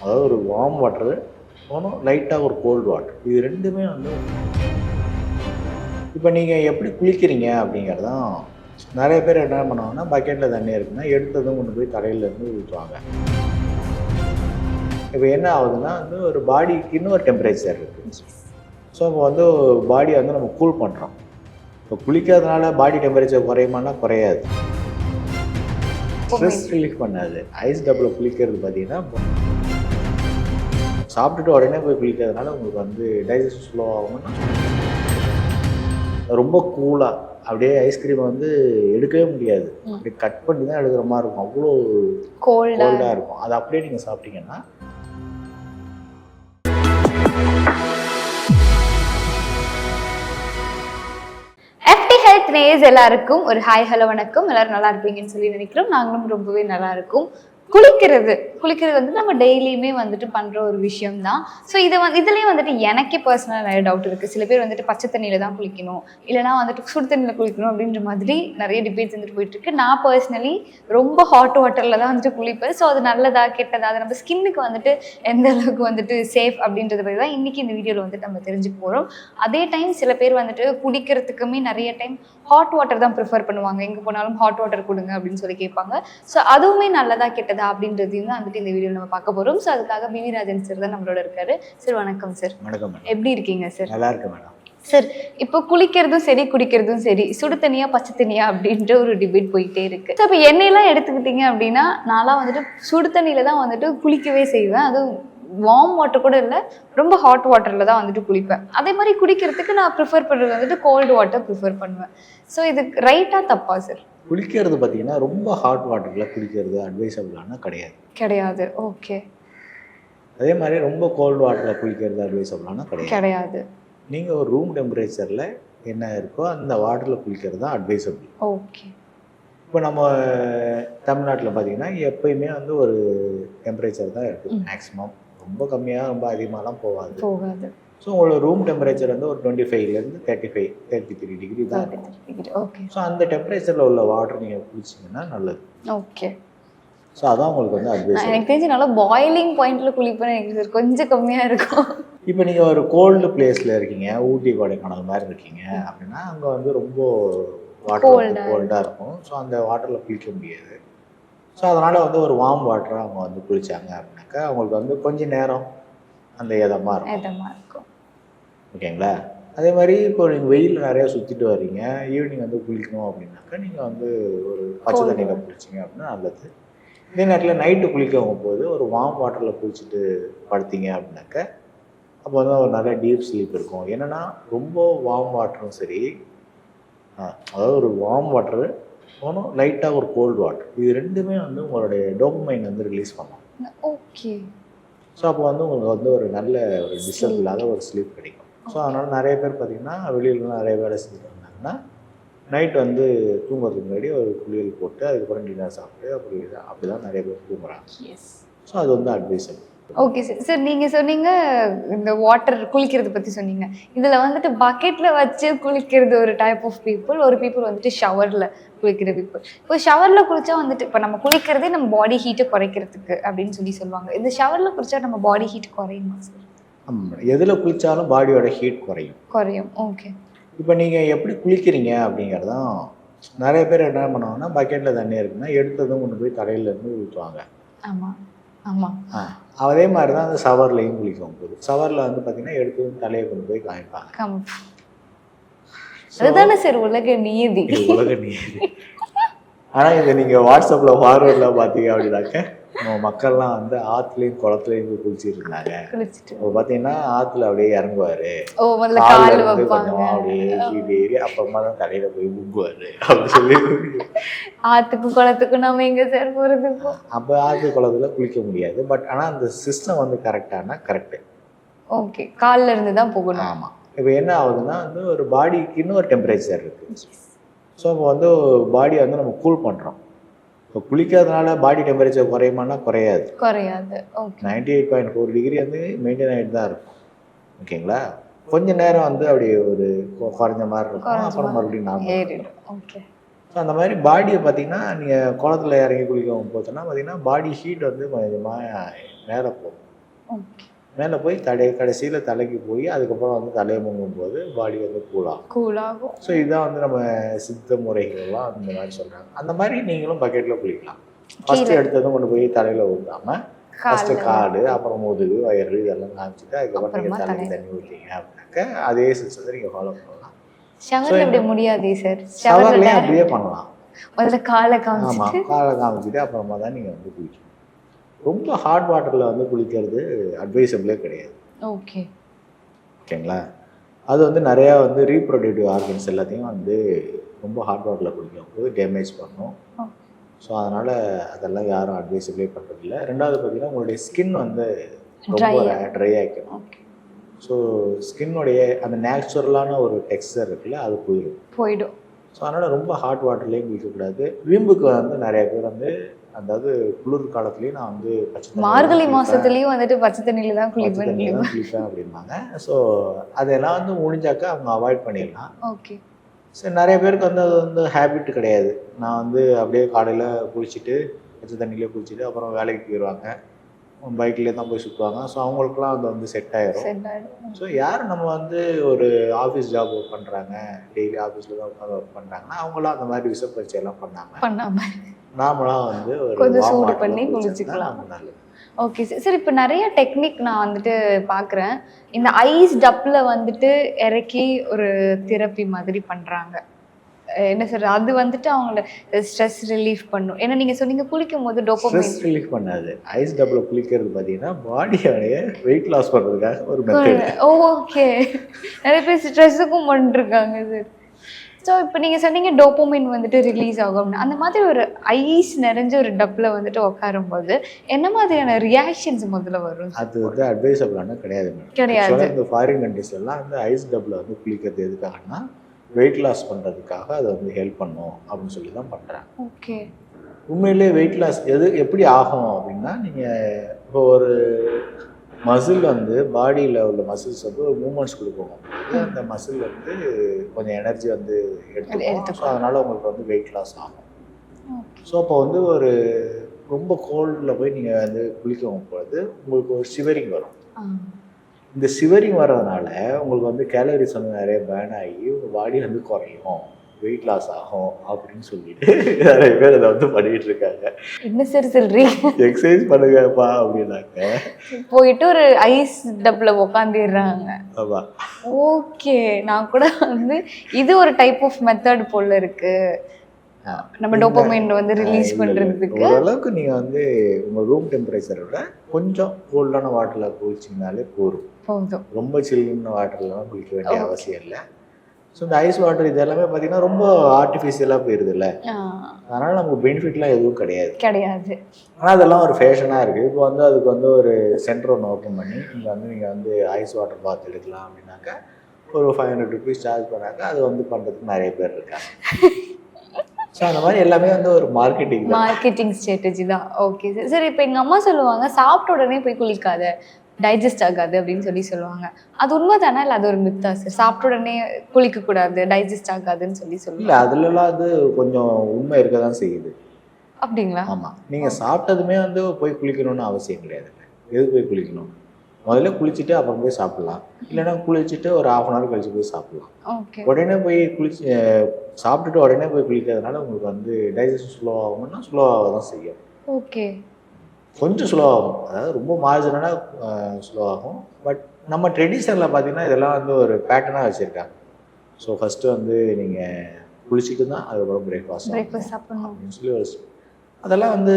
அதாவது ஒரு warm water ஒன்றும் லைட்டாக ஒரு கோல்டு வாட்டர் இது ரெண்டுமே வந்து இப்போ நீங்கள் எப்படி குளிக்கிறீங்க அப்படிங்கிறதான் நிறைய பேர் என்ன பண்ணுவாங்கன்னா பக்கெட்டில் தண்ணி இருக்குன்னா எடுத்ததும் கொண்டு போய் தலையில இருந்து ஊற்றுவாங்க இப்போ என்ன ஆகுதுன்னா வந்து ஒரு பாடிக்கு இன்னொரு டெம்பரேச்சர் இருக்குது ஸோ இப்போ வந்து பாடியை வந்து நம்ம கூல் பண்ணுறோம் இப்போ குளிக்கிறதுனால பாடி டெம்பரேச்சர் குறையுமானா குறையாது. ஸ்ட்ரெஸ் ரிலீஃப் பண்ணாது. ஐஸ் டப்பில் குளிக்கிறது பார்த்தீங்கன்னா சாப்பிட்டுட்டு உடனே போய் குளிக்கிறதுனால உங்களுக்கு வந்து டைஜஸ்ட் ஸ்லோ ஆகும்னா ரொம்ப கூலாக அப்படியே ஐஸ்கிரீம் வந்து எடுக்கவே முடியாது. அப்படியே கட் பண்ணி தான் எடுக்கிற மாதிரி இருக்கும். அவ்வளோ கோல்டா கோல்டாக இருக்கும். அது அப்படியே நீங்கள் சாப்பிட்டீங்கன்னா நேஸ் எல்லாருக்கும் ஒரு ஹாய் ஹலோ வணக்கம். எல்லாரும் நல்லா இருப்பீங்கன்னு சொல்லி நினைக்கிறோம். நாங்களும் ரொம்பவே நல்லா இருக்கும். குளிக்கிறது. குளிக்கிறது வந்து நம்ம டெய்லியுமே வந்துட்டு பண்ற ஒரு விஷயம் தான் ஸோ இதை வந்து இதுலேயும் வந்துட்டு எனக்கே பர்சனலாக நிறைய டவுட் இருக்கு. சில பேர் வந்துட்டு பச்சை தண்ணியில தான் குளிக்கணும். இல்லைனா வந்துட்டு சுடு தண்ணியில் குளிக்கணும் அப்படின்ற மாதிரி நிறைய டிபேட்ஸ் வந்துட்டு போயிட்டு இருக்கு. நான் பர்சனலி ரொம்ப ஹாட் வாட்டர்ல தான் வந்துட்டு குளிப்பேன். ஸோ அது நல்லதா கெட்டதா அது நம்ம ஸ்கின்னுக்கு வந்துட்டு எந்த அளவுக்கு வந்துட்டு சேஃப் அப்படின்றத பற்றி தான் இன்னைக்கு இந்த வீடியோவில் வந்துட்டு நம்ம தெரிஞ்சுக்க போகிறோம் அதே டைம் சில பேர் வந்துட்டு குடிக்கிறதுக்குமே நிறைய டைம் ஹாட் வாட்டர் தான் ப்ரிஃபர் பண்ணுவாங்க. எங்கே போனாலும் ஹாட் வாட்டர் கொடுங்க அப்படின்னு சொல்லி கேட்பாங்க. ஸோ அதுவுமே நல்லதா கெட்டதா அப்படின்றதையும் தான் வந்துட்டு இந்த வீடியோ நம்ம பார்க்க போகிறோம் ஸோ அதுக்காக பிவி ராஜன் சார் தான் நம்மளோட இருக்காரு. சார் வணக்கம் சார் வணக்கம் எப்படி இருக்கீங்க சார் நல்லா இருக்கு மேடம் சார் இப்போ குளிக்கிறதும் சரி குடிக்கிறதும் சரி சுடு தண்ணியா பச்சை தண்ணியா அப்படின்ற ஒரு டிபேட் போயிட்டே இருக்கு. இப்போ எண்ணெயெல்லாம் எடுத்துக்கிட்டீங்க அப்படின்னா நான்லாம் வந்துட்டு சுடு தண்ணியில தான் வந்துட்டு குளிக்கவே செய்வேன். அதுவும் வார்ம் வாட்டர் கூட இல்லை ரொம்ப ஹாட் வாட்டரில் தான் வந்துட்டு குளிப்பேன். அதே மாதிரி குடிக்கிறதுக்கு நான் ப்ரிஃபர் பண்ணுறது வந்துட்டு கோல்டு வாட்டர் ப்ரிஃபர் பண்ணுவேன். ஸோ இது ரைட்டாக தப்பா சார் குளிக்கிறது பார்த்தீங்கன்னா ரொம்ப ஹாட் வாட்டரில் குளிக்கிறது அட்வைசபிளானா கிடையாது. கிடையாது. ஓகே அதே மாதிரி ரொம்ப கோல்டு வாட்டரில் குளிக்கிறது அட்வைசபிளானா கிடையாது. கிடையாது. நீங்கள் ஒரு ரூம் டெம்பரேச்சரில் என்ன இருக்கோ அந்த வாட்டரில் குளிக்கிறது தான் அட்வைசபிள் ஓகே இப்போ நம்ம தமிழ்நாட்டில் பார்த்தீங்கன்னா எப்பயுமே வந்து ஒரு டெம்பரேச்சர் தான் இருக்குது. மேக்ஸிமம் ரொம்ப கம்மியாக ரொம்ப அதிகமாகலாம் போகாது. போகாது. ஸோ உங்களோட ரூம் டெம்பரேச்சர் வந்து ஒரு டுவெண்ட்டி ஃபைவ்லேருந்து thirty five thirty three degree தான் ஓகே ஸோ அந்த டெம்பரேச்சரில் உள்ள வாட்டர் நீங்கள் குளிச்சிங்கன்னா நல்லது. ஓகே ஸோ அதான் உங்களுக்கு வந்து அட்வைஸ் எனக்கு தெரிஞ்சு நல்லா பாயிலிங் பாயிண்ட்ல குளிப்பேன் எனக்கு கொஞ்சம் கம்மியா இருக்கும். இப்போ நீங்கள் ஒரு கோல்டு பிளேஸில் இருக்கீங்க ஊட்டி கொடைக்கானல் மாதிரி இருக்கீங்க அப்படின்னா அங்கே வந்து ரொம்ப வாட்டர் கோல்டாக இருக்கும். ஸோ அந்த வாட்டரில் குளிக்க முடியாது. ஸோ அதனால் வந்து ஒரு வார்ம் வாட்டரை அவங்க வந்து குளிச்சாங்க அப்படின்னாக்கா அவங்களுக்கு வந்து கொஞ்ச நேரம் அந்த இதமாக இருக்கும். இதமா இருக்கும். ஓகேங்களா? அதே மாதிரி இப்போ நீங்கள் வெயில் நிறையா சுற்றிட்டு வர்றீங்க ஈவினிங் வந்து குளிக்கணும் அப்படின்னாக்கா நீங்கள் வந்து ஒரு பச்சை தண்ணியில் குளிச்சிங்க அப்படின்னா நல்லது. இதே நேரத்தில் நைட்டு குளிக்க போது ஒரு வார்ம் வாட்டரில் குளிச்சுட்டு படுத்தீங்க அப்படின்னாக்கா அப்போ வந்து ஒரு நல்ல டீப் ஸ்லீப் இருக்கும். என்னென்னா ரொம்ப வார்ம் வாட்டரும் சரி அதாவது ஒரு வார்ம் வாட்டரு ஒன்றும் லைட்டாக ஒரு கோல்டு வாட்டர் இது ரெண்டுமே வந்து உங்களுடைய டோபமைன் வந்து ரிலீஸ் பண்ணும். ஓகே ஸோ அப்போ வந்து உங்களுக்கு வந்து ஒரு நல்ல ஒரு டிஸ்டர்ப் இல்லாத ஒரு ஸ்லீப் கிடைக்கும். ஸோ அதனால் நிறைய பேர் பார்த்தீங்கன்னா வெளியிலலாம் நிறைய வேலை செஞ்சுட்டு வந்தாங்கன்னா நைட் வந்து தூங்குறதுக்கு முன்னாடி ஒரு குளியல் போட்டு அதுக்கப்புறம் டின்னர் சாப்பிட்டு அப்படி அப்படி தான் நிறைய பேர் தூங்குறாங்க. ஸோ அது வந்து அட்வைசபிள் ஓகே சார் சார் நீங்க சொன்னீங்க இந்த வாட்டர் குளிக்கிறது பத்தி சொன்னீங்க. இதுல வந்துட்டு பக்கெட்ல வச்சு குளிக்கிறது ஒரு டைப் ஆஃப் பீப்புள் ஒரு பீப்புள் வந்துட்டு ஷவர்ல குளிக்கிற பீப்புள் இப்போ ஷவர்ல குளிச்சா வந்துட்டு இப்போ நம்ம குளிக்கிறதே நம்ம பாடி ஹீட்டை குறைக்கிறதுக்கு அப்படின்னு சொல்லி சொல்லுவாங்க. இந்த ஷவர்ல குளிச்சா நம்ம பாடி ஹீட் குறையுமா சார் எதில் குளித்தாலும் பாடியோட ஹீட் குறையும். குறையும். ஓகே இப்போ நீங்கள் எப்படி குளிக்கிறீங்க அப்படிங்கிறதான் நிறைய பேர் என்ன பண்ணுவாங்கன்னா பக்கெட்டில் தண்ணி இருக்குன்னா எடுத்ததும் கொண்டு போய் தலையில இருந்து ஊற்றுவாங்க ஆமா ஆமா. ஆ அதே மாதிரி தான் அந்த ஷவர்லையும் குளிக்கும் போது. ஷவரில் வந்து பார்த்தீங்கன்னா எடுத்ததும் தலையை கொண்டு போய் காமிப்பாங்க. அதுதானே சார் உலக நீதி. உலக நீதி. ஆனால் இதை நீங்கள் வாட்ஸ்அப்பில் ஃபார்வர்டில் பார்த்தீங்க அப்படின்னாக்க நம்ம மக்கள்லாம் வந்து ஆற்றுலையும் குளத்துலையும் போய் குளிச்சிட்டு இருந்தாங்க. இப்போ பார்த்தீங்கன்னா ஆற்றுல அப்படியே இறங்குவாரு. வைப்பாங்க. கொஞ்சமாக அப்படியே கீழே ஏறி அப்புறமா தான் தலையில் போய் முங்குவாரு. அப்படின்னு சொல்லி ஆத்துக்கும் குளத்துக்கும் நம்ம எங்க சார் போறதுக்கும் அப்போ ஆற்று குளத்துல குளிக்க முடியாது. பட் ஆனால் அந்த சிஸ்டம் வந்து கரெக்டானா கரெக்டு ஓகே கால்ல இருந்து தான் போகணும். ஆமாம் இப்போ என்ன ஆகுதுன்னா வந்து ஒரு பாடிக்கு இன்னொரு டெம்பரேச்சர் இருக்குது ஸோ இப்போ வந்து பாடியை வந்து நம்ம கூல் பண்ணுறோம் இப்போ குளிக்கிறதுனால பாடி டெம்பரேச்சர் குறையுமானா குறையாது. குறையாது. Okay ninety eight point four degree வந்து மெயின்டைன் ஆகிட்டு தான் இருக்கும் ஓகேங்களா கொஞ்ச நேரம் வந்து அப்படி ஒரு குறைஞ்ச மாதிரி இருக்கும். அப்புறம் மறுபடியும் நார்மல் ஓகே ஸோ அந்த மாதிரி பாடியை பார்த்தீங்கன்னா நீங்கள் குளத்துல இறங்கி குளிக்க போச்சுன்னா பார்த்தீங்கன்னா பாடி ஹீட் வந்து கொஞ்சமாக மேலே போகும். மேலே போய் தடை கடைசியில் தலைக்கு போய் அதுக்கப்புறம் வந்து தலையை முங்கும் போது பாடி வந்து கூலாகும் கூலாகும் ஸோ இதுதான் வந்து நம்ம சித்த முறைகள்லாம் அந்த மாதிரி சொல்கிறாங்க அந்த மாதிரி நீங்களும் பக்கெட்டில் குளிக்கலாம். ஃபஸ்ட்டு எடுத்ததும் கொண்டு போய் தலையில் ஊற்றாமல் ஃபஸ்ட்டு காடு அப்புறம் முதுகு வயிறு இதெல்லாம் காமிச்சிட்டு அதுக்கப்புறம் நீங்கள் தலைக்கு தலை. தண்ணி ஊற்றிங்க அப்படின்னாக்க அதே சிஸ்டத்தை நீங்கள் ஃபாலோ பண்ணலாம். ஷவர்ல இப்படி முடியாதே சார் ஷவர்லேயும் ஷவர்ல அப்படியே பண்ணலாம். முதல்ல காலை காமிச்சிட்டு. காலை காமிச்சிட்டு அப்புறமா தான் நீங்கள் வந்து குளிக்கணும். ரொம்ப ஹாட் வாட்டரில் வந்து குளிக்கிறது அட்வைசபிளே கிடையாது. ஓகே ஓகேங்களா? அது வந்து நிறையா வந்து ரீப்ரொடக்டிவ் ஆர்கன்ஸ் எல்லாத்தையும் வந்து ரொம்ப ஹாட் வாட்டரில் குளிக்கும் போது டேமேஜ் பண்ணும். ஸோ அதனால் அதெல்லாம் யாரும் அட்வைசபிளே பண்ணுறதில்ல ரெண்டாவது பார்த்தீங்கன்னா உங்களுடைய ஸ்கின் வந்து ரொம்ப ட்ரை ஆகிக்கும் ஓகே ஸோ ஸ்கின்னுடைய அந்த நேச்சுரலான ஒரு டெக்ஸ்டர் இருக்குல்ல அது போயிடும் போயிடும். ஸோ அதனால் ரொம்ப ஹாட் வாட்டர்லேயும் குளிக்கக்கூடாது. வீம்புக்கு வந்து நிறைய பேர் வந்து அதாவது குளிர் காலத்துலேயும் நான் வந்து பச்சை மார்கழி குளிப்பேன். மாசத்துலயும் வந்துட்டு பச்சை தண்ணியில தான் குளிப்பேன் குளிப்பேன் அப்படிம்பாங்க. ஸோ அதெல்லாம் வந்து முடிஞ்சாக்கா அவங்க அவாய்ட் பண்ணிடலாம். ஓகே சரி நிறைய பேருக்கு வந்து அது வந்து ஹேபிட் கிடையாது. நான் வந்து அப்படியே காலையில் குளிச்சுட்டு பச்சை தண்ணியிலே குளிச்சுட்டு அப்புறம் வேலைக்கு போயிடுவாங்க பைக்லேயே தான் போய் சுற்றுவாங்க ஸோ அவங்களுக்குலாம் அது வந்து செட் ஆயிடும் ஸோ யார் நம்ம வந்து ஒரு ஆஃபீஸ் ஜாப் ஒர்க் பண்ணுறாங்க டெய்லி ஆஃபீஸில் தான் உட்காந்து ஒர்க் பண்ணுறாங்கன்னா அவங்களாம் அந்த மாதிரி விஷ பரீட்சை எல்லாம் பண்ணாங்க பண்ணாம. நாமளாம் வந்து கொஞ்சம் சூடு பண்ணி குளிச்சுக்கலாம். ஓகே சார் சார் இப்போ நிறைய டெக்னிக் நான் வந்துட்டு பார்க்குறேன் இந்த ஐஸ் டப்பில் வந்துட்டு இறக்கி ஒரு தெரப்பி மாதிரி பண்ணுறாங்க என்ன சார் அது வந்துட்டு அவங்கள ஸ்ட்ரெஸ் ரிலீஃப் பண்ணும். ஏன்னா நீங்கள் சொன்னீங்க குளிக்கும் போது ஸ்ட்ரெஸ் ரிலீஃப் பண்ணாது. ஐஸ் டப்பில் குளிக்கிறது பார்த்தீங்கன்னா பாடியோடைய வெயிட் லாஸ் பண்ணுறதுக்காக ஒரு மெத்தட் ஓகே நிறைய பேர் ஸ்ட்ரெஸ்ஸுக்கும் பண்ணிருக்காங்க சார் ஸோ இப்போ நீங்கள் சொன்னீங்க டோப்போமைன் வந்துட்டு ரிலீஸ் ஆகும்னு அந்த மாதிரி ஒரு ஐஸ் நிறைஞ்ச ஒரு டப்பில் வந்துட்டு உட்காரும்போது என்ன மாதிரியான ரியாக்ஷன்ஸ் முதல்ல வரும்? அது வந்து அட்வைசபிளான கிடையாது மேடம் கிடையாது. இந்த ஃபாரின் கண்ட்ரீஸ்லாம் வந்து ஐஸ் டப்பில் வந்து குளிக்கிறது எதுக்காகனா வெயிட் லாஸ் பண்ணுறதுக்காக அதை வந்து ஹெல்ப் பண்ணும் அப்படின்னு சொல்லி தான் பண்ணுறாங்க ஓகே உண்மையிலே வெயிட் லாஸ் எது எப்படி ஆகும் அப்படின்னா நீங்கள் இப்போ ஒரு மசில் வந்து பாடியில் உள்ள மசில்ஸ் வந்து ஒரு மூமெண்ட்ஸ் கொடுக்கும். அந்த மசில் வந்து கொஞ்சம் எனர்ஜி வந்து எடுத்துக்கும். அதனால் உங்களுக்கு வந்து வெயிட் லாஸ் ஆகும். ஸோ அப்போ வந்து ஒரு ரொம்ப கோல்டில் போய் நீங்கள் வந்து குளிக்கவும் பொழுது உங்களுக்கு ஒரு சிவரிங் வரும். இந்த சிவரிங் வர்றதுனால உங்களுக்கு வந்து கேலரிஸ் வந்து நிறைய பேர்ன் ஆகி உங்கள் பாடி வந்து குறையும். வெயிட் லாஸ் ஆகும் அப்படின்னு சொல்லிட்டு நிறைய பேர் அதை வந்து பண்ணிட்டு இருக்காங்க. என்ன சார் சொல்றீங்க? எக்ஸசைஸ் பண்ணுங்கப்பா அப்படின்னாக்க போயிட்டு ஒரு ஐஸ் டப்பில் உட்காந்துடுறாங்க ஆமா. ஓகே நான் கூட வந்து இது ஒரு டைப் ஆஃப் மெத்தட் போல இருக்கு. ஆ. நம்ம டோப்பமைன் வந்து ரிலீஸ் இல்ல, இல்ல. பண்றதுக்கு. ஓரளவுக்கு நீங்க வந்து உங்க ரூம் டெம்பரேச்சரை விட கொஞ்சம் கோல்டான வாட்டர்ல குளிச்சிங்கனாலே போதும். போதும். ரொம்ப சில்லுன்னு வாட்டர்லாம் குளிக்க வேண்டிய. அவசியம் இல்லை. ஸோ இந்த ஐஸ் வாட்டர் இது எல்லாமே பார்த்தீங்கன்னா ரொம்ப ஆர்டிஃபிஷியலாக போயிருதுல்ல. ஆ, அதனால நமக்கு பெனிஃபிட்லாம் எதுவும் கிடையாது. கிடையாது. ஆனால் அதெல்லாம் ஒரு ஃபேஷனாக இருக்குது இப்போ வந்து அதுக்கு வந்து ஒரு சென்டர் ஒன்று ஓப்பன் பண்ணி நீங்கள் வந்து நீங்கள் வந்து ஐஸ் வாட்டர் பாத் எடுக்கலாம் அப்படின்னாக்கா ஒரு ஃபைவ் ஹண்ட்ரட் ருபீஸ் சார்ஜ் பண்ணாக்கா அது வந்து பண்ணுறதுக்கு நிறைய பேர் இருக்காங்க. ஸோ அந்த மாதிரி எல்லாமே வந்து ஒரு மார்க்கெட்டிங் தான். மார்க்கெட்டிங் ஸ்ட்ராட்டஜி தான். ஓகே சார் சார் இப்போ எங்கள் அம்மா சொல்லுவாங்க சாப்பிட்ட உடனே போய் குளிக்காத டைஜஸ்ட் ஆகாது அப்படின்னு சொல்லி சொல்லுவாங்க. அது உண்மைதானா? இல்லை அது ஒரு மித்தா சார் சாப்பிட்ட உடனே குளிக்கக்கூடாது டைஜஸ்ட் ஆகாதுன்னு சொல்லி இல்லை சொல்லுவாங்க அதுலலாம் அது கொஞ்சம் உண்மை இருக்க தான் செய்யுது. அப்படிங்களா? ஆமாம் நீங்கள் சாப்பிட்டதுமே வந்து போய் குளிக்கணும்னு அவசியம் கிடையாது. எது போய் குளிக்கணும்? முதல்ல குளிச்சுட்டு அப்புறம் போய் சாப்பிடலாம். இல்லைன்னா குளிச்சுட்டு ஒரு ஹாஃப் அன் ஹவர் கழிச்சு போய் சாப்பிடலாம். ஓகே உடனே போய் குளிச்சு சாப்பிட்டுட்டு உடனே போய் குளிக்கிறதுனால உங்களுக்கு வந்து டைஜஷன் ஸ்லோ ஆகும்னா ஸ்லோ ஆக தான் செய்யும். ஓகே. கொஞ்சம் ஸ்லோ ஆகும். அதாவது ரொம்ப மார்ஜினலாக ஸ்லோ ஆகும். பட் நம்ம ட்ரெடிஷனில் பார்த்தீங்கன்னா இதெல்லாம் வந்து ஒரு பேட்டர்னாக வச்சுருக்காங்க. ஸோ ஃபஸ்ட்டு வந்து நீங்கள் குளிச்சுட்டு தான் அதுக்கப்புறம் பிரேக்ஃபாஸ்ட் அப்படின்னு சொல்லி ஒரு அதெல்லாம் வந்து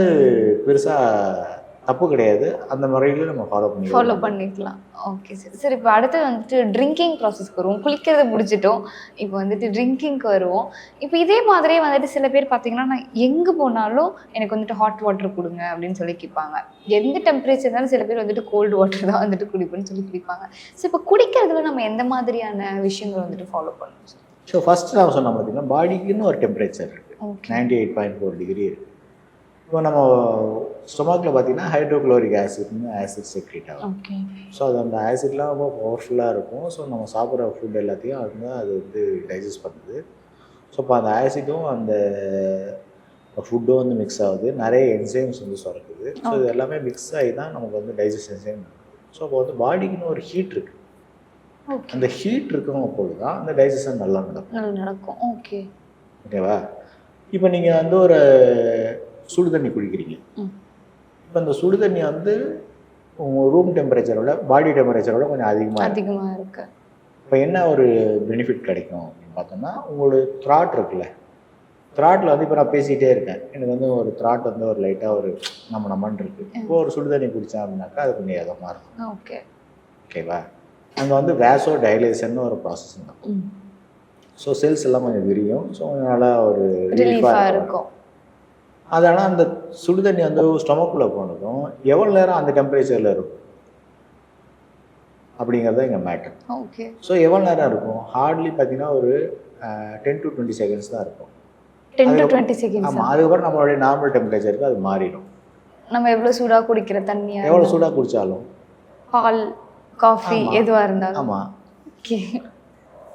பெருசாக தப்பு கிடையாது. அந்த முறையில நம்ம ஃபாலோ பண்ணி ஃபாலோ பண்ணிக்கலாம். Okay sir. சார் இப்போ அடுத்து வந்துட்டு ட்ரிங்கிங் ப்ராசஸ்க்கு வருவோம். குளிக்கிறத முடிச்சிட்டோம். இப்போ வந்துட்டு ட்ரிங்கிங்க்கு வருவோம். இப்போ இதே மாதிரியே வந்துட்டு சில பேர் பார்த்தீங்கன்னா நான் எங்கே போனாலும் எனக்கு வந்துட்டு ஹாட் வாட்டர் கொடுங்க அப்படின்னு சொல்லி கேட்பாங்க. எந்த டெம்பரேச்சர் இருந்தாலும் சில பேர் வந்துட்டு கோல்டு வாட்டர் தான் வந்துட்டு குடிப்பேன்னு சொல்லி குடிப்பாங்க. ஸோ இப்போ குடிக்கிறதுல நம்ம எந்த மாதிரியான விஷயங்கள் வந்துட்டு ஃபாலோ பண்ணணும்? ஸோ ஃபஸ்ட்டு நான் சொன்ன பார்த்தீங்கன்னா பாடிக்குன்னு ஒரு டெம்பரேச்சர் இருக்குது ninety eight point four degree இருக்குது இப்போ நம்ம ஸ்டொமக்கில் பார்த்தீங்கன்னா ஹைட்ரோக்ளோரிக் ஆசிட்னு ஆசிட் செக்ரேட் ஆகும். ஸோ அது அந்த ஆசிட்லாம் ரொம்ப பவர்ஃபுல்லாக இருக்கும். ஸோ நம்ம சாப்பிட்ற ஃபுட் எல்லாத்தையும் அது வந்து அது வந்து டைஜஸ்ட் பண்ணுது. ஸோ இப்போ அந்த ஆசிட்டும் அந்த ஃபுட்டும் வந்து மிக்ஸ் ஆகுது. நிறைய என்சைம்ஸ் வந்து சுரக்குது. ஸோ இது எல்லாமே மிக்ஸ் ஆகி தான் நமக்கு வந்து டைஜஸ்ட் என்சைம் ஸோ அப்போ வந்து பாடிக்குன்னு ஒரு ஹீட் இருக்கு. ஓகே அந்த ஹீட் இருக்கும் அப்பொழுது தான் அந்த டைஜஷன் நல்லா நடக்கும். நடக்கும். ஓகே ஓகேவா இப்போ நீங்கள் வந்து ஒரு சுடு தண்ணி குடிக்கிறீங்க. ம். இப்போ அந்த சுடு தண்ணி வந்து உங்கள் ரூம் டெம்பரேச்சரோட பாடி டெம்பரேச்சரோட கொஞ்சம் அதிகமாக இருக்கும் அதிகமா இருக்கு. இப்போ என்ன ஒரு பெனிஃபிட் கிடைக்கும் அப்படின்னு பார்த்தோம்னா உங்களுடைய த்ராட் இருக்குல்ல. த்ராட்டில் வந்து இப்போ நான் பேசிகிட்டே இருக்கேன். எனக்கு வந்து ஒரு த்ராட் வந்து ஒரு லைட்டாக ஒரு நம்ம நம்மன்னு இருக்கு. இப்போ ஒரு சுடு தண்ணி குடித்தேன் அப்படின்னாக்கா அது கொஞ்சம் இதமாக இருக்கும். ஓகே. ஓகேவா அங்கே வந்து வேசோ டைலேஷன் ஒரு ப்ராசஸ் தான் ம். ஸோ செல்ஸ் எல்லாம் கொஞ்சம் விரியும். ஸோ நல்லா ஒரு ரிலீஃபா ரிலீஃபாக இருக்கும். இருக்கும் அது ஆனால் அந்த சுடு தண்ணி வந்து ஸ்டொமக்குள்ளே போனதும் எவ்வளோ நேரம் அந்த டெம்பரேச்சரில் இருக்கும்? அப்படிங்கிறது இங்கே மேட்டர். ஓகே. ஸோ எவ்வளோ நேரம் இருக்கும்? ஹார்ட்லி பார்த்தீங்கன்னா ஒரு டென் டு டுவெண்ட்டி செகண்ட்ஸ் தான் இருக்கும். டென் டு டுவெண்ட்டி செகண்ட்ஸ் ஆமாம் அதுக்கப்புறம் நம்மளுடைய நார்மல் டெம்பரேச்சருக்கு அது மாறிடும். நம்ம எவ்வளவு சூடா குடிக்கிற தண்ணியா எவ்வளோ சூடாக குடித்தாலும் பால் காஃபி ஆமா. எதுவா இருந்தாலும். ஆமாம் ஓகே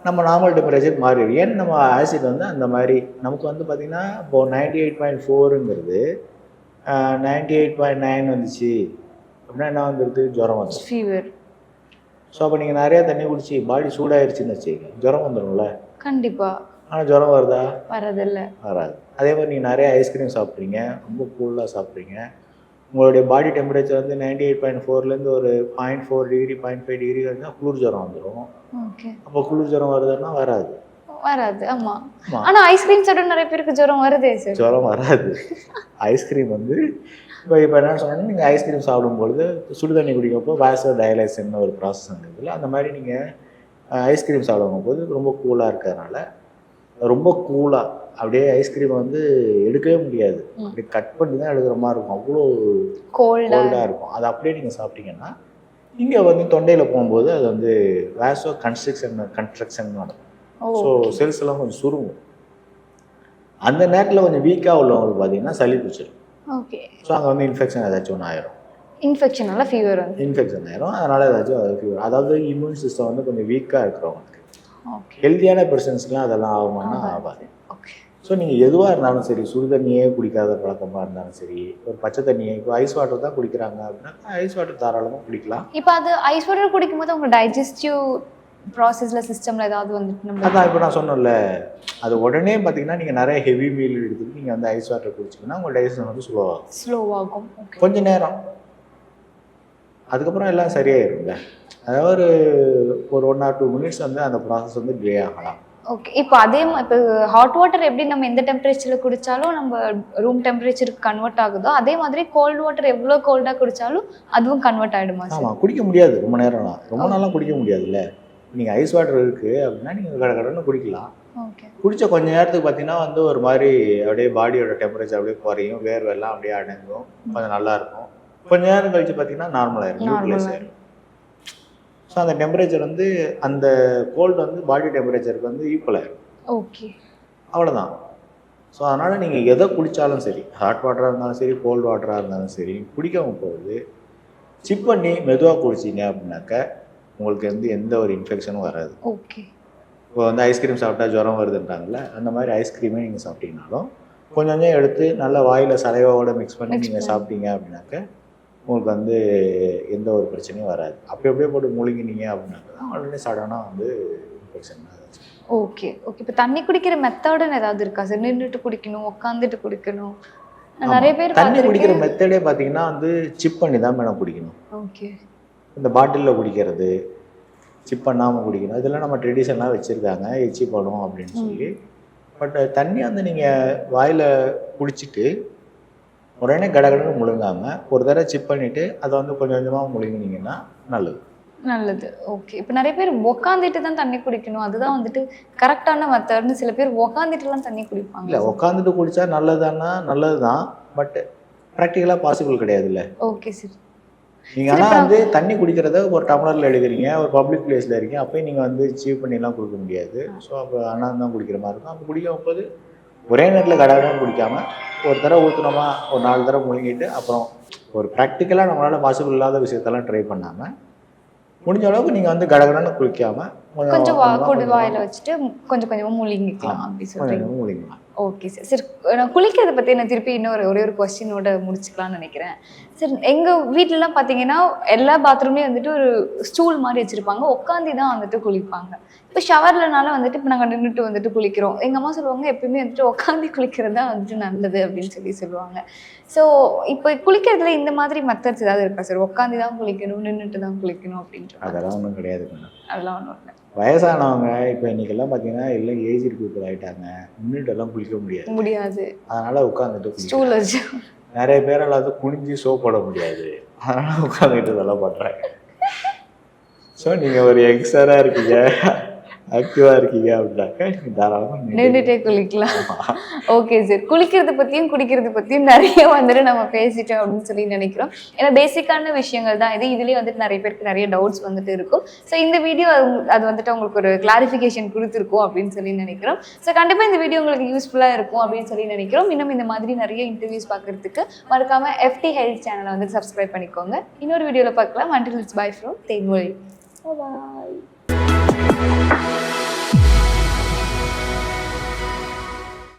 நம்ம நார்மல் டெம்பரேச்சர் மாறிடும். ஏன் நம்ம ஆசிட் வந்து அந்த மாதிரி? நமக்கு வந்து பார்த்திங்கன்னா இப்போ நைன்டி எயிட் பாயிண்ட் ஃபோருங்கிறது நைன்டி எயிட் பாயிண்ட் நைன் வந்துச்சு. அப்படின்னா என்ன வந்துடுது ஜுரம் வந்துடும் ஃபீவர் ஸோ அப்போ நீங்கள் நிறையா தண்ணி குடிச்சு பாடி சூடாயிருச்சுன்னு வச்சுக்கோங்க. ஜுரம் வந்துடும்ல கண்டிப்பா. ஆனால் ஜுரம் வருதா? வரதில்ல. வராது. அதே மாதிரி நீங்கள் நிறைய ஐஸ்கிரீம் சாப்பிட்றீங்க ரொம்ப கூலாக சாப்பிட்றீங்க. உங்களுடைய பாடி டெம்பரேச்சர் வந்து நைன்டி எயிட் பாயிண்ட் ஃபோர்லேருந்து ஒரு point four degree point five degree வரைக்கும் குளிர் ஜுரம் வந்துடும் அப்போ குளிர் ஜுரம் வருதுன்னா வராது. வராது ஆமா. ஆமா. ஆனா ஐஸ்கிரீம் சாப்பிட நிறைய பேருக்கு ஜுரம் வருதே சார் ஜுரம் வராது. ஐஸ்கிரீம் வந்து இப்போ இப்போ என்ன சொன்னீங்கன்னா நீங்கள் ஐஸ்கிரீம் சாப்பிடும்பொழுது சுடு தண்ணி குடிக்கப்போ வேசோ டயலைசன் ஒரு ப்ராசஸ் இருக்குதுல்ல அந்த மாதிரி நீங்கள் ஐஸ்கிரீம் சாப்பிடும் போது ரொம்ப கூலாக இருக்கிறதுனால ரொம்ப கூலாக அப்படியே ஐஸ்கிரீம் வந்து எடுக்கவே முடியாது. அப்படியே கட் பண்ணி தான் எடுக்கிற மாதிரி இருக்கும். அவ்வளோ கோல்டா கோல்டாக இருக்கும். அது அப்படியே நீங்கள் சாப்பிட்டீங்கன்னா இங்கே வந்து தொண்டையில் போகும்போது அது வந்து வேசோ கன்ஸ்ட்ரக்ஷன் கன்ஸ்ட்ரக்ஷன் நடக்கும். ஸோ செல்ஸ் எல்லாம் கொஞ்சம் சுருங்கும். அந்த நேரத்தில் கொஞ்சம் வீக்காக உள்ளவங்களுக்கு பார்த்தீங்கன்னா சளி பிடிச்சிடும் ஓகே ஸோ அங்கே வந்து இன்ஃபெக்ஷன் ஏதாச்சும் ஒன்று ஆயிரும். இன்ஃபெக்ஷனால ஃபீவர் வந்து. இன்ஃபெக்ஷன் ஆயிரும். அதனால் ஏதாச்சும் fever. அதாவது இம்யூன் சிஸ்டம் வந்து கொஞ்சம் வீக்காக இருக்கிறவங்களுக்கு. ஹெல்த்தியான பர்சன்ஸ்க்குலாம் அதெல்லாம் ஆகுமானா ஆகாது. ஸோ நீங்கள் எதுவாக இருந்தாலும் சரி சுடு தண்ணியே குடிக்காத பழக்கமாக இருந்தாலும் சரி ஒரு பச்சை தண்ணியே இப்போ ஐஸ் வாட்டர் தான் குடிக்கிறாங்க அப்படின்னா ஐஸ் வாட்டர் தாராளமாக குடிக்கலாம். இப்போ அது ஐஸ் வாட்டர் குடிக்கும்போது உங்க டைஜஸ்டிவ் ப்ராசஸ்ல சிஸ்டம்ல ஏதாவது வந்துட்டு நம்ம அதான் இப்போ நான் சொன்னேன்ல அது உடனே பார்த்தீங்கன்னா நீங்கள் நிறைய ஹெவி மீல் எடுத்துட்டு நீங்கள் வந்து ஐஸ் வாட்டர் குடிச்சிங்கன்னா உங்கள் டைஜஷன் வந்து ஸ்லோவாகும் ஸ்லோவாகும் ஓகே கொஞ்ச நேரம். அதுக்கப்புறம் எல்லாம் சரியாயிருங்க அதாவது ஒரு ஒரு ஒன் ஆர் டூ மினிட்ஸ் வந்து அந்த ப்ராசஸ் வந்து டிலே ஆகலாம். ஓகே இப்போ அதே இப்போ ஹாட் வாட்டர் எப்படி நம்ம எந்த டெம்பரேச்சர்ல குடிச்சாலும் நம்ம ரூம் டெம்பரேச்சருக்கு கன்வெர்ட் ஆகுதோ அதே மாதிரி கோல்ட் வாட்டர் எவ்வளோ கோல்டா குடிச்சாலும் அதுவும் கன்வெர்ட் ஆயிடுமா சார் ஆமாம் குடிக்க முடியாது. ரொம்ப நேரம்லாம் ரொம்ப நாளாக குடிக்க முடியாதுல்ல. நீங்கள் ஐஸ் வாட்டர் இருக்குது அப்படின்னா நீங்கள் கட கடன்னு குடிக்கலாம். ஓகே குடிச்ச கொஞ்ச நேரத்துக்கு பார்த்தீங்கன்னா வந்து ஒரு மாதிரி அப்படியே பாடியோட டெம்பரேச்சர் அப்படியே குறையும். வேர்வெல்லாம் அப்படியே அடங்கும். கொஞ்சம் நல்லா இருக்கும். கொஞ்ச நேரம் கழிச்சு பார்த்தீங்கன்னா நார்மலாகிடும் Normal நியூட்ரலைஸ் ஆயிடும் ஸோ அந்த டெம்பரேச்சர் வந்து அந்த கோல்டு வந்து பாடி டெம்பரேச்சருக்கு வந்து ஈக்குவல் ஆயிடும். ஓகே அவ்வளோதான் ஸோ அதனால் நீங்கள் எதை குடித்தாலும் சரி ஹாட் வாட்டராக இருந்தாலும் சரி கோல்டு வாட்டராக இருந்தாலும் சரி குடிக்கவும் போகுது சிப் பண்ணி மெதுவாக குடிச்சிங்க அப்படின்னாக்க உங்களுக்கு வந்து எந்த ஒரு இன்ஃபெக்ஷனும் வராது. ஓகே இப்போ வந்து ஐஸ்கிரீம் சாப்பிட்டா ஜுரம் வருதுன்றாங்கல்ல அந்த மாதிரி ஐஸ்கிரீமே நீங்கள் சாப்பிட்டீங்கனாலும் கொஞ்சம் கொஞ்சம் எடுத்து நல்லா வாயில் சலைவாவோட மிக்ஸ் பண்ணி நீங்கள். சாப்பிட்டீங்க அப்படின்னாக்க உங்களுக்கு வந்து எந்த ஒரு பிரச்சனையும் வராது. அப்படி அப்படியே போட்டு முழுங்கினீங்க அப்படின்னாக்க தான் உடனே சடனாக வந்து இன்ஃபெக்ஷன் ஓகே ஓகே இப்போ தண்ணி குடிக்கிற மெத்தடுன்னு ஏதாவது இருக்கா? சார் நின்றுட்டு குடிக்கணும் உட்காந்துட்டு குடிக்கணும். நிறைய பேர் தண்ணி குடிக்கிற மெத்தடே பார்த்தீங்கன்னா வந்து சிப் பண்ணி தான் மேடம் குடிக்கணும். ஓகே இந்த பாட்டிலில் குடிக்கிறது சிப் பண்ணாமல் குடிக்கணும். இதெல்லாம் நம்ம ட்ரெடிஷனாக வச்சுருக்காங்க. எச்சி படம் அப்படின்னு சொல்லி. பட் தண்ணி வந்து நீங்கள் வாயில் குடிச்சிட்டு உடனே கடகடன்னு முழுங்காமல் ஒரு தடவை சிப் பண்ணிவிட்டு அதை வந்து கொஞ்சம் கொஞ்சமாக முழுங்கினீங்கன்னா நல்லது. நல்லது. ஓகே இப்போ நிறைய பேர் உக்காந்துட்டு தான் தண்ணி குடிக்கணும். அதுதான் வந்துட்டு கரெக்டான மெத்தட்னு சில பேர் உக்காந்துட்டுலாம் தண்ணி இல்லை குடிப்பாங்க உட்காந்துட்டு குடித்தா நல்லதுதானா நல்லது தான் பட் ப்ராக்டிக்கலாக பாசிபிள் கிடையாதுல்ல ஓகே சார் நீங்கள் ஆனால் வந்து தண்ணி குடிக்கிறத ஒரு டம்ளரில் எடுக்கிறீங்க ஒரு பப்ளிக் பிளேஸில் இருக்கீங்க அப்போயும் நீங்கள் வந்து சீவ் பண்ணிலாம் கொடுக்க முடியாது. ஸோ அப்போ அண்ணன் தான் குடிக்கிற மாதிரி இருக்கும். அப்போ குடிக்கும் போது ஒரே நேரத்தில் கடகடன்னு குடிக்காம ஒரு தடவை ஊற்றுனோமா ஒரு நாலு தடவை முழுங்கிட்டு அப்புறம் ஒரு ப்ராக்டிக்கலாக நம்மளால் பாசிபிள் இல்லாத விஷயத்தெல்லாம் ட்ரை பண்ணாமல் முடிஞ்ச அளவுக்கு நீங்கள் வந்து கடகடன்னு குளிக்காமல் கொஞ்சம் கொடு வாயில வச்சுட்டு கொஞ்சம் கொஞ்சமா முழுங்கிக்கலாம் அப்படி முழுங்கலாம் ஓகே சார் சார் நான் குளிக்கிறத பற்றி நான் திருப்பி இன்னொரு ஒரே ஒரு கொஸ்டினோட முடிச்சுக்கலாம்னு நினைக்கிறேன். சார் எங்கள் வீட்டிலலாம் பார்த்தீங்கன்னா எல்லா பாத்ரூம்லேயும் வந்துட்டு ஒரு ஸ்டூல் மாதிரி வச்சுருப்பாங்க. உட்காந்து தான் வந்துட்டு குளிப்பாங்க. இப்போ ஷவர்லனால வந்துட்டு இப்போ நாங்கள் நின்றுட்டு வந்துட்டு குளிக்கிறோம். எங்கள் அம்மா சொல்லுவாங்க எப்பயுமே வந்துட்டு உட்காந்து குளிக்கிறது தான் வந்துட்டு நல்லது அப்படின்னு சொல்லி சொல்லுவாங்க. ஸோ இப்போ குளிக்கிறதுல இந்த மாதிரி மெத்தட்ஸ் ஏதாவது இருக்கா சார் உட்காந்து தான் குளிக்கணும் நின்றுட்டு தான் குளிக்கணும் அப்படின்ற. அதெல்லாம் ஒன்றும் கிடையாது அதெல்லாம் ஒன்றும் இல்லை. வயசானவங்க இப்போ இன்னைக்கெல்லாம் பார்த்தீங்கன்னா எல்லாம் ஏஜ் பீப்புள் ஆயிட்டாங்க. நின்றுட்டு எல்லாம் குளிக்க முடியாது. முடியாது. அதனால உட்காந்துட்டு. ஸ்டூல் வச்சு. நிறைய பேரால் அது குனிஞ்சு சோப் போட முடியாது. அதனால உட்காந்துட்டு இதெல்லாம் பண்ணுறாங்க ஸோ நீங்கள் ஒரு யங்ஸ்டராக இருக்கீங்க. ஆக்டிவாக இருக்கீங்க அப்படின்னாக்கா நீங்கள் தாராளமாக நின்றுட்டே குளிக்கலாம். ஓகே சார் குளிக்கிறத பற்றியும் குடிக்கிறத பற்றியும் நிறைய வந்துட்டு நம்ம பேசிட்டோம் அப்படின்னு சொல்லி நினைக்கிறோம். ஏன்னா பேசிக்கான விஷயங்கள் தான் இது. இதுலேயே வந்துட்டு நிறைய பேருக்கு நிறைய டவுட்ஸ் வந்துட்டு இருக்கும். ஸோ இந்த வீடியோ அது வந்துட்டு உங்களுக்கு ஒரு கிளாரிஃபிகேஷன் கொடுத்துருக்கோம் அப்படின்னு சொல்லி நினைக்கிறோம். ஸோ கண்டிப்பாக இந்த வீடியோ உங்களுக்கு யூஸ்ஃபுல்லாக இருக்கும் அப்படின்னு சொல்லி நினைக்கிறோம். இன்னும் இந்த மாதிரி நிறைய இன்டர்வியூஸ் பார்க்கறதுக்கு மறக்காம எஃப்டி ஹெல்த் சேனலை வந்து சப்ஸ்கிரைப் பண்ணிக்கோங்க. இன்னொரு வீடியோவில் பார்க்கலாம். Until it's bye from Thenmozhi bye Thank you.